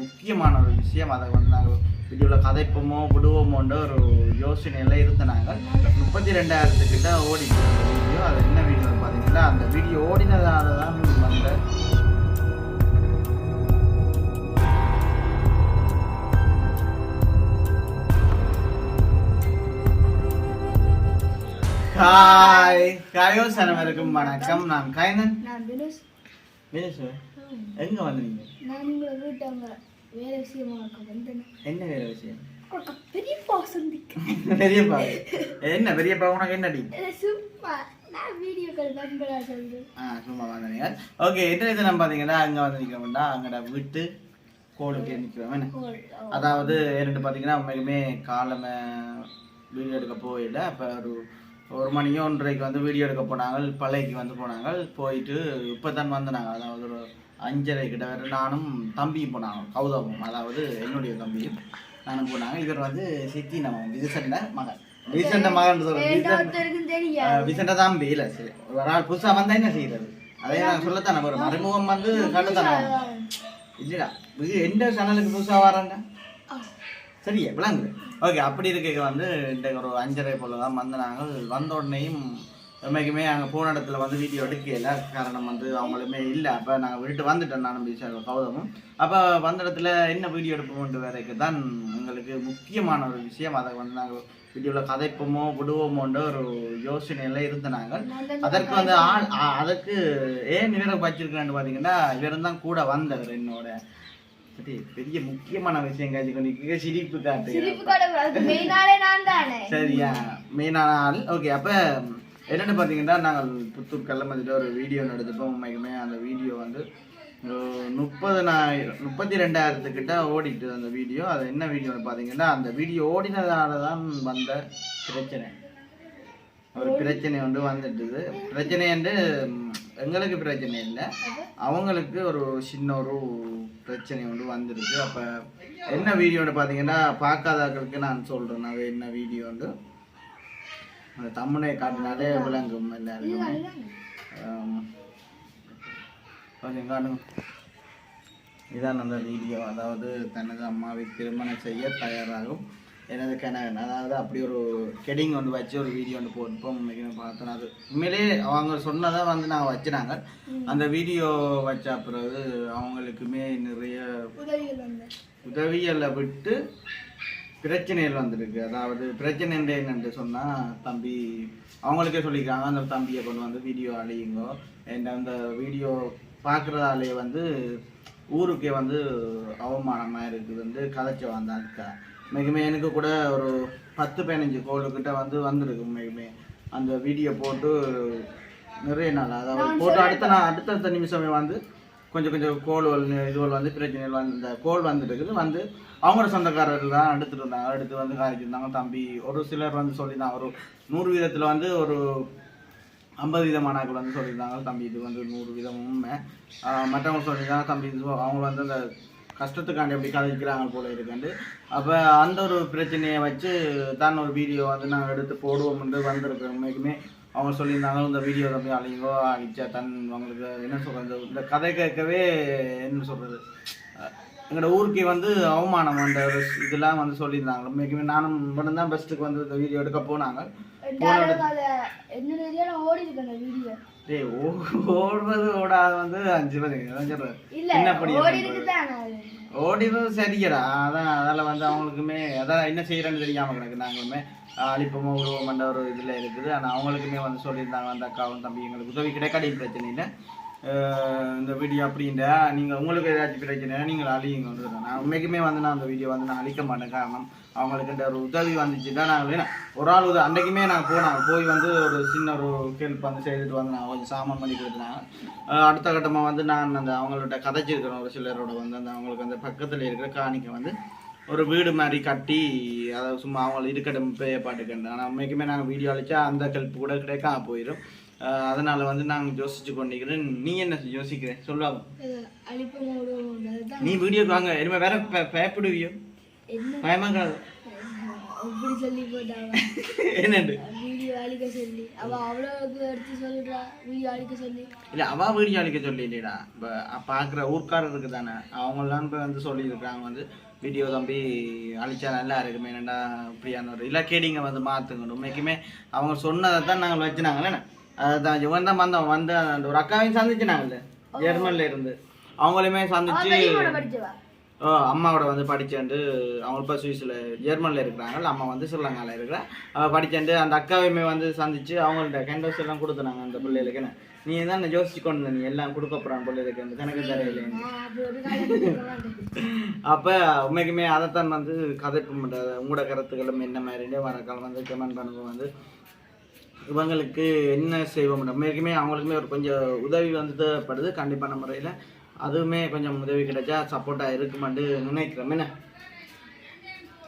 முக்கியமான ஒரு விஷயம். அதை வந்து நாங்கள் வீடியோவில் கதைப்போமோ விடுவோமோன்ற ஒரு யோசனையில் இருந்த நாங்கள் முப்பத்தி ரெண்டாயிரத்துக்கிட்ட ஓடிச்சு வீடியோ. அது என்ன வீடியோன்னு பார்த்தீங்கன்னா அந்த வீடியோ ஓடினதால தான் வந்த ஹாய் காயோஸ் அனைவருக்கும் வணக்கம் நான் கைனன் நான் தினேஷ் வினேஷ் எங்க வந்தீங்க? நான் உங்களை வீட்டு அங்கே வேலை விஷயமா இருக்க வந்தேன். என்ன வேலை விஷயம்? பெரியப்பா சந்திக்க பெரியப்பா என்ன பெரியப்பா உனக்கு என்னடி? சும்மா. நான் வீடியோக்கள் நண்பரா சொல்றேன். ஆ சும்மா வந்தீங்க ஓகே என்ன இது நம்ம பார்த்தீங்கன்னா அங்கே வந்து நிற்கிறோம்டா அங்கட விட்டு கோல். ஓ. அதாவது என்னட்டு பார்த்தீங்கன்னா உண்மைக்குமே காலமே வீடியோ எடுக்க போயில அப்போ ஒரு ஒரு மணியோ ஒன்றரைக்கு வந்து வீடியோ எடுக்க போனாங்க. பழையக்கு வந்து போனாங்க. போயிட்டு இப்போ தான் வந்தாங்க அதாவது ஒரு அஞ்சரை கிட்ட வரை நானும் தம்பியும் போனாங்க கௌதமும். அதாவது என்னுடைய தம்பியும் நானும் போனாங்க. இவர் வந்து சித்தி நம்ம விதுசண்ட மகன் விதுசண்ட மகன் சொல்றேன் விசண்ட தம்பி இல்லை சரி. ஒரு ஆள் புதுசாக வந்தா என்ன செய்யறது அதே நான் சொல்லத்தானே ஒரு மறைமுகம் வந்து கண்டுத்தானே இல்லடா இது எந்த சேனலுக்கு புதுசாக வராங்க? சரியா விளங்குது ஓகே அப்படி இருக்க வந்து இந்த ஒரு அஞ்சரை போல தான் வந்து நாங்கள் வந்த உடனேயும் உண்மைக்குமே அங்கே போன இடத்துல வந்து வீடியோ எடுக்கல. காரணம் வந்து அவங்களுமே இல்லை. அப்போ நாங்கள் விட்டு வந்துட்டோம். நானும் பிசா கௌதமும். அப்போ வந்த இடத்துல என்ன வீடியோ எடுப்போம்ட்டு வேறைக்கு தான் எங்களுக்கு முக்கியமான ஒரு விஷயம். அதை வந்து நாங்கள் வீடியோவில் கதைப்போமோ விடுவோமோன்ற ஒரு யோசனையில் இருந்த நாங்கள். அதற்கு வந்து ஆள் அதற்கு ஏன் இவரை வச்சிருக்கிறேன்னு பார்த்தீங்கன்னா இவர் தான் கூட வந்தவர் என்னோட. சரி, பெரிய முக்கியமான விஷயம் காட்சி சிரிப்பு காட்டு சரியா? மெயினான ஆள் ஓகே. அப்போ என்னென்னு பார்த்தீங்கன்னா நாங்கள் புத்தூர் கள்ளமதியில் ஒரு வீடியோ எடுத்துப்போம் உண்மைக்குமே அந்த வீடியோ வந்து முப்பதனாயிரம் முப்பத்தி ரெண்டாயிரத்துக்கிட்ட ஓடிட்டு அந்த வீடியோ அது என்ன வீடியோன்னு பார்த்தீங்கன்னா அந்த வீடியோ ஓடினதால தான் வந்த பிரச்சனை. ஒரு பிரச்சனை வந்து வந்துட்டுது. பிரச்சனை வந்து எங்களுக்கு பிரச்சனை இல்லை. அவங்களுக்கு ஒரு சின்ன ஒரு பிரச்சனை வந்து வந்துடுது அப்போ என்ன வீடியோன்னு பார்த்தீங்கன்னா பார்க்காதாக்களுக்கு நான் சொல்கிறேன் அது என்ன வீடியோன்னு அந்த தம்முனை காட்டினாலே விளங்கும் எல்லாருக்குமே. கொஞ்சம் காணுங்க. இதான் அந்த வீடியோ. அதாவது தனது அம்மாவை திருமணம் செய்ய தயாராகும். எனது கணவன். அதாவது அப்படி ஒரு கெடிங் ஒன்று வச்சு ஒரு வீடியோ ஒன்று போட்டுப்போம் உண்மைக்கு பார்த்தோம் அது உண்மையிலே அவங்க சொன்னதை வந்து நான் வச்சுனாங்க. அந்த வீடியோ வச்ச பிறகு அவங்களுக்குமே நிறைய உதவிகளை விட்டு பிரச்சனைகள் வந்திருக்கு. அதாவது பிரச்சனை என்னென்று சொன்னால் தம்பி அவங்களுக்கே சொல்லிக்கிறாங்க. அந்த தம்பியை கொண்டு வந்து வீடியோ அழியுங்கோ. and அந்த வீடியோ பார்க்குறதாலே வந்து ஊருக்கே வந்து அவமானமாக இருக்குது வந்து கதைச்சு வந்தாக்கா மிகுமே எனக்கு கூட ஒரு பத்து பதினஞ்சு கோளுக்கிட்ட வந்து வந்திருக்கு மிகுமே. அந்த வீடியோ போட்டு நிறைய நாள். அதாவது போட்டு அடுத்த நாள் அடுத்தடுத்த நிமிஷமே வந்து கொஞ்சம் கொஞ்சம் கோல் இதுகள் வந்து பிரச்சனைகள் வந்து இந்த கோல் வந்துட்டு வந்து அவங்களோட சொந்தக்காரர்கள் தான் எடுத்துகிட்டு இருந்தாங்க எடுத்து வந்து காய்ச்சிருந்தாங்க. தம்பி ஒரு சிலர் வந்து சொல்லியிருந்தாங்க. ஒரு நூறு வீதத்தில் வந்து ஒரு ஐம்பது வீத வந்து சொல்லியிருந்தாங்க. தம்பி இது வந்து நூறு வீதம் உண்மை. மற்றவங்க சொல்லியிருந்தாங்க. தம்பி இது அவங்க வந்து அந்த கஷ்டத்துக்காண்டி எப்படி கதைக்கிறாங்க போல இருக்குண்டு அப்போ அந்த ஒரு பிரச்சனையை வச்சு தான் ஒரு வீடியோ வந்து நாங்கள் எடுத்து போடுவோம்னு வந்திருக்கோம் உண்மைக்குமே அவங்க சொல்லியிருந்தாங்க இந்த வீடியோ தம்பி அழிங்கோ அழிச்சா தன் உங்களுக்கு என்ன சொல்கிறது இந்த கதை கேட்கவே என்ன சொல்கிறது எங்களோட ஊருக்கே வந்து அவமானம் அந்த இதெல்லாம் வந்து சொல்லியிருந்தாங்க. உண்மைக்குமே நானும் மட்டும் தான் பெஸ்ட்டுக்கு வந்து இந்த வீடியோ எடுக்க போனாங்க. ஓடுறது ஓடாத வந்து அஞ்சு பேர் என்ன படி ஓடி இருக்குதான் சரிங்கடா அதான் அதில் வந்து அவங்களுக்குமே அதான் என்ன செய்கிறேன்னு தெரியாமல் கிடக்கு. நாங்களுமே அழிப்பமோ உருவமன்ற ஒரு இதில் இருக்குது. ஆனால் அவங்களுக்குமே வந்து சொல்லியிருந்தாங்க அந்த அக்காவும் தம்பி எங்களுக்கு உதவி கிடைக்காது பிரச்சனையில் இந்த வீடியோ அப்படின்ற நீங்கள் உங்களுக்கு ஏதாச்சும் பிரச்சனை நீங்கள் அழியுங்க. நான் உண்மைக்குமே வந்து நான் அந்த வீடியோ வந்து நான் அழிக்க மாட்டேன். காரணம் அவங்களுக்கு இந்த ஒரு உதவி வந்துச்சு தான் நாங்கள் ஒரு ஆள் உதவி அன்றைக்குமே நான் போனேன் போய் வந்து ஒரு சின்ன ஒரு ஹெல்ப் வந்து செய்துட்டு வந்து நான் கொஞ்சம் சாமான் பண்ணி கொடுத்துனாங்க அடுத்த கட்டமாக வந்து நான் அந்த அவங்கள்ட்ட கதைச்சிருக்கிறேன். ஒரு சிலரோட வந்து அந்த அவங்களுக்கு அந்த பக்கத்தில் இருக்கிற காணிக்கை வந்து ஒரு வீடு மாதிரி கட்டி அதை சும்மா அவங்களை இருக்கட்டும் பேய பாட்டுக்கு. ஆனால் உண்மைக்குமே நாங்கள் வீடியோ அழிச்சா அந்த ஹெல்ப் கூட கிடைக்காம போயிடும் அதனால வந்து நாங்கள் யோசிச்சு கொண்டிருக்கிறேன். நீ என்ன யோசிக்கிறேன் தான் நீ வீடியோக்கு வாங்க. இனிமேல் வேற பயப்படுவியோ? பயமாக்காது. அப்படி சொல்லி போட்டாங்க என்னண்டு வீடியோ அழிக்க சொல்லி. அவ அவ்வளவுக்கு எடுத்து சொல்லிடுறா வீடியோ அழிக்க சொல்லி. இல்லை அவ வீடியோ அழிக்க சொல்லி இல்லைடா இப்போ பார்க்குற ஊர்க்காரருக்கு தானே. அவங்களாம் இப்போ வந்து சொல்லியிருக்காங்க வந்து வீடியோ தம்பி அழிச்சா நல்லா இருக்குமே என்னடா இப்படியான ஒரு இல்லை கேடிங்க வந்து மாற்றுங்க உண்மைக்குமே அவங்க சொன்னதை தான் நாங்கள் வச்சுனாங்களே அதுதான் இவன் தான் வந்தோம் வந்து அந்த ஒரு அக்காவையும் சந்திச்சுனாங்கல்ல ஜெர்மனில் இருந்து. அவங்களையுமே சந்திச்சு ஓ அம்மாவோட வந்து படிச்சேன்ட்டு அவங்க இப்போ சுவிஸில் ஜெர்மனில் இருக்கிறாங்க அம்மா வந்து ஸ்ரீலங்காவில் இருக்கிறா. அவள் படிச்சேன்ட்டு அந்த அக்காவையுமே வந்து சந்திச்சு அவங்கள்ட்ட கேண்டோஸ் எல்லாம் கொடுத்துனாங்க அந்த பிள்ளைகளுக்கு. என்ன நீ தான் யோசிச்சு கொண்டு வந்த, நீ எல்லாம் கொடுக்க போகிறான் பிள்ளைகளுக்கு எனக்கு காலம் மாட்டேன் அப்போ உண்மைக்குமே அதைத்தான் வந்து கதைப்பு பண்ணுறது உங்களோட கருத்துக்களும் என்ன மாதிரியே வரக்காலம் வந்து கமெண்ட் பண்ணுங்க வந்து. இவங்களுக்கு என்ன செய்வோம்? நம்மளுக்குமே அவங்களுக்குமே ஒரு கொஞ்சம் உதவி வந்து தேவைப்படுது கண்டிப்பான முறையில். அதுவுமே கொஞ்சம் உதவி கிடைச்சா சப்போர்ட்டாக இருக்குமான்னு நினைக்கிறோம். என்ன?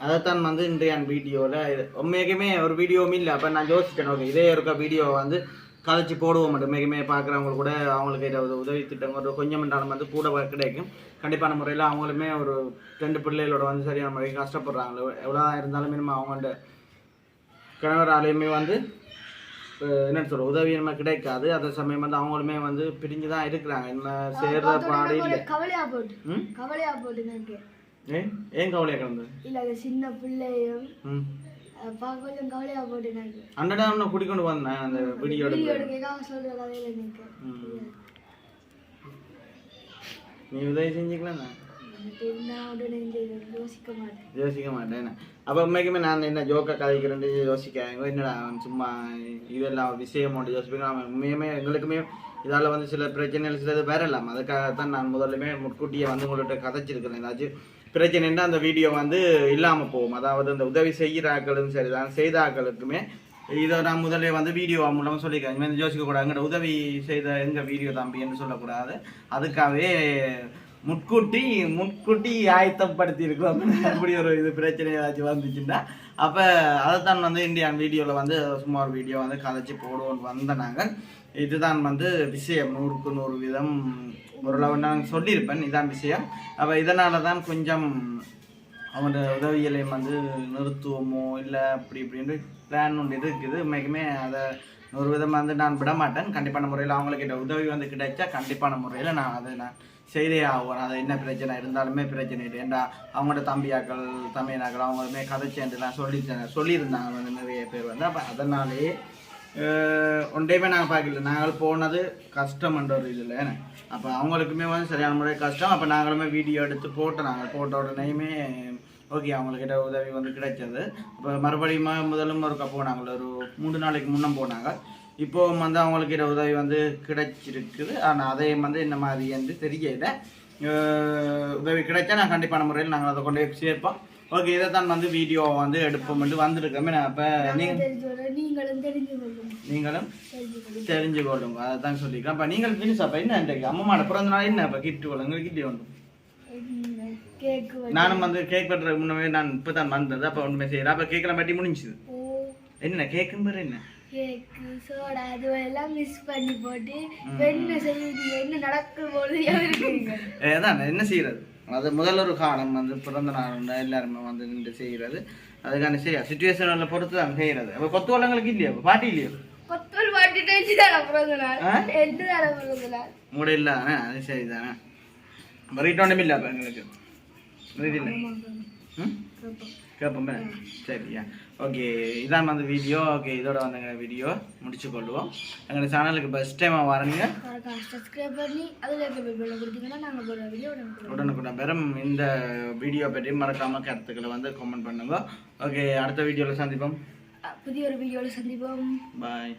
அதைத்தான் வந்து இன்றைய வீடியோவில் உண்மைக்குமே ஒரு வீடியோவும் இல்லை. அப்போ நான் யோசிச்சேன் ஓகே இதே இருக்க வீடியோ வந்து கதைச்சி போடுவோம். மட்டும் உண்மைக்குமே பார்க்குறவங்க கூட அவங்களுக்கு ஏதாவது உதவி திட்டம் ஒரு கொஞ்சம் என்றாலும் வந்து கூட கிடைக்கும். கண்டிப்பான முறையில் அவங்களுமே ஒரு ரெண்டு பிள்ளைகளோட வந்து சரியான முறைக்கு கஷ்டப்படுறாங்களோ. எவ்வளோ இருந்தாலுமே நம்ம அவங்கள்ட்ட கணவராலையுமே வந்து அஹ், என்ன சொல்ற உதவி நம்ம கிடைக்காது. அதே சமயம் வந்து அவங்களுமே வந்து பிரிஞ்சு தான் இருக்கிறாங்க. என்ன சேர்ற பாடு இல்லை. கவலையா போட்டு கவலையா போட்டு ஏன் கவலையாக கிடந்தது இல்ல சின்ன பிள்ளையும் கொஞ்சம் கவலையா போட்டு எனக்கு. அண்ணடா நான் குடிக்கொண்டு வந்தேன் அந்த வீடியோ சொல்ற கதையில. நீ உதவி செஞ்சுக்கலாம் யோசிக்க மாட்டேன். யோசிக்க மாட்டேன் அப்போ உண்மைக்குமே நான் என்ன ஜோக்கா கதைக்கிறேன்னு யோசிக்க என்னடா அவன் சும்மா இதெல்லாம் விஷயம் ஒன்று யோசிப்பேன் அவன் உண்மையுமே எங்களுக்குமே இதால் வந்து சில பிரச்சனைகள் சில இது வரலாம் அதுக்காகத்தான் நான் முதல்லுமே முன்கூட்டியே வந்து உங்கள்கிட்ட கதைச்சிருக்கிறேன். ஏதாச்சும் பிரச்சனைன்னா அந்த வீடியோ வந்து இல்லாமல் போகும். அதாவது அந்த உதவி செய்கிற ஆக்களும் சரிதான் செய்த ஆக்களுக்குமே இதை நான் முதல்ல வந்து வீடியோ மூலமாக சொல்லியிருக்கேன் இனிமேல் யோசிக்கக்கூடாது. எங்கள்கிட்ட உதவி செய்த எங்கள் வீடியோ தம்பின்னு சொல்லக்கூடாது. அதுக்காகவே முன்கூட்டி முன்கூட்டி ஆயத்தப்படுத்தி இருக்கிறோம் அப்படி ஒரு இது பிரச்சனை ஏதாச்சும் வந்துச்சுன்னா அப்போ அதைத்தான் வந்து இந்தியான் வீடியோவில் வந்து சும்மா ஒரு வீடியோ வந்து கதைச்சி போடுவோம் வந்த நாங்கள். இதுதான் வந்து விஷயம் நூறுக்கு நூறு விதம். ஓரளவு நான் சொல்லியிருப்பேன் இதான் விஷயம். அப்போ இதனால தான் கொஞ்சம் அவனோட உதவிகளையும் வந்து நிறுத்துவோமோ இல்லை அப்படி இப்படின்னு பிளான் ஒன்று இருக்குது. உண்மைக்குமே அதை ஒரு விதமாக வந்து நான் விட மாட்டேன் கண்டிப்பான முறையில் அவங்களுக்கிட்ட உதவி வந்து கிடைச்சா கண்டிப்பான முறையில் நான் அதை நான் செய்தே ஆகுவேன். அது என்ன பிரச்சனை இருந்தாலுமே பிரச்சனை இல்லை. ஏன்டா அவங்களோட தம்பியாக்கள் தம்பியனாக்கள் அவங்களுமே கதைச்சேன்ட்டுலாம் சொல்லி சொல்லியிருந்தாங்க வந்து நிறைய பேர் வந்து. அப்போ அதனாலேயே ஒன்றையுமே நாங்கள் பார்க்கல. நாங்கள் போனது கஷ்டம்ன்ற ஒரு இதில். அப்போ அவங்களுக்குமே வந்து சரியான முறை கஷ்டம். அப்போ நாங்களுமே வீடியோ எடுத்து போட்டோம். நாங்கள் போட்ட உடனேயுமே ஓகே அவங்கக்கிட்ட உதவி வந்து கிடைச்சது. அப்போ மறுபடியும் முதலும் ஒருக்கா போனாங்க ஒரு மூணு நாளைக்கு முன்ன போனாங்க. இப்போ வந்து அவங்களுக்கு உதவி வந்து கிடைச்சிருக்குது. ஆனால் அதையும் வந்து இந்த மாதிரி வந்து தெரியல. உதவி கிடைச்சா நான் கண்டிப்பான முறையில் நாங்கள் அதை கொண்டு போய் சேர்ப்போம். ஓகே இதை தான் வந்து வீடியோ வந்து எடுப்போம் வந்திருக்கோமே. அப்போ நீங்கள் தெரிஞ்சு கொள்ள நீங்களும் தெரிஞ்சு கொள்ளுங்க. நீங்களும் தெரிஞ்சு கொள்ளுங்க தெரிஞ்சு கொள்ளுங்க. அதை தான் சொல்லிக்கிறேன் அப்போ நீங்கள் ஃபினிஷ் அப்போ என்ன இன்றைக்கு? அம்மாவோட பிறந்த நாள் என்ன? அப்போ கிஃப்ட் கொள்ளுங்க கிஃப்ட் ஒன்று நானும் வந்து கேக் வெட்டுறதுக்கு முன்னமே நான் இப்போ தான் வந்தது. அப்போ ஒன்றுமே செய்யறேன் அப்போ கேக்கெல்லாம் வெட்டி முடிஞ்சுது. என்ன கேக்குன்னு பேர் என்ன? கேக்கு சோடா மிஸ் பண்ணி போட்டு என்ன என்ன நடக்கும் போது இருக்கீங்க ஏ, அதான் என்ன செய்யறது? அது முதல்ல ஒரு காலம் வந்து பிறந்த நாள் எல்லாருமே வந்து நின்று செய்கிறது அதுக்கான செய்ய சுச்சுவேஷனில் பொறுத்து தான் செய்கிறது அப்போ கொத்து வளங்களுக்கு இல்லையா பாட்டி இல்லையா? கொத்தல் பாட்டு பிறந்த நாள்? ஆ? எட்டு தர பிறந்த நாள்? மூட இல்லை தானே அது சரி தானே ரீட் ஒன்றும் இல்லை அப்போ எங்களுக்கு. ம்? கேட்போமே சரியா. ஓகே இதான் வந்து வீடியோ ஓகே இதோட வந்து வீடியோ முடிச்சு கொள்வோம் எங்களோட சேனலுக்கு ஃபஸ்ட் டைமாக வரீங்க. சப்ஸ்கிரைப் பண்ணி அதில் உடனுக்குடன் பெறும் இந்த வீடியோ பற்றி மறக்காம கருத்துக்களை வந்து கமெண்ட் பண்ணுங்க. ஓகே அடுத்த வீடியோவில் சந்திப்போம். புதிய ஒரு வீடியோவில் சந்திப்போம். பாய்